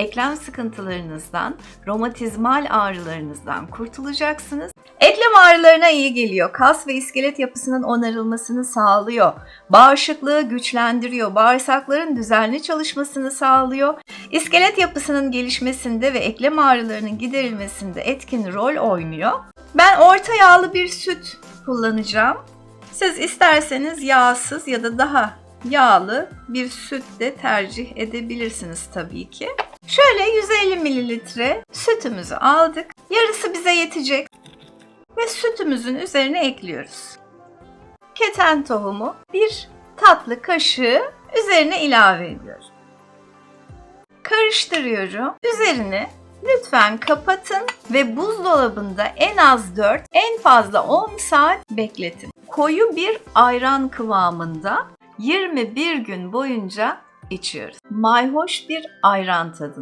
eklem sıkıntılarınızdan, romatizmal ağrılarınızdan kurtulacaksınız. Eklem ağrılarına iyi geliyor. Kas ve iskelet yapısının onarılmasını sağlıyor. Bağışıklığı güçlendiriyor. Bağırsakların düzenli çalışmasını sağlıyor. İskelet yapısının gelişmesinde ve eklem ağrılarının giderilmesinde etkin rol oynuyor. Ben orta yağlı bir süt kullanacağım. Siz isterseniz yağsız ya da daha yağlı bir süt de tercih edebilirsiniz tabii ki. Şöyle 150 mililitre sütümüzü aldık. Yarısı bize yetecek ve sütümüzün üzerine ekliyoruz. Keten tohumu bir tatlı kaşığı üzerine ilave ediyorum. Karıştırıyorum. Üzerini lütfen kapatın ve buzdolabında en az 4, en fazla 10 saat bekletin. Koyu bir ayran kıvamında 21 gün boyunca içiyoruz. Mayhoş bir ayran tadı.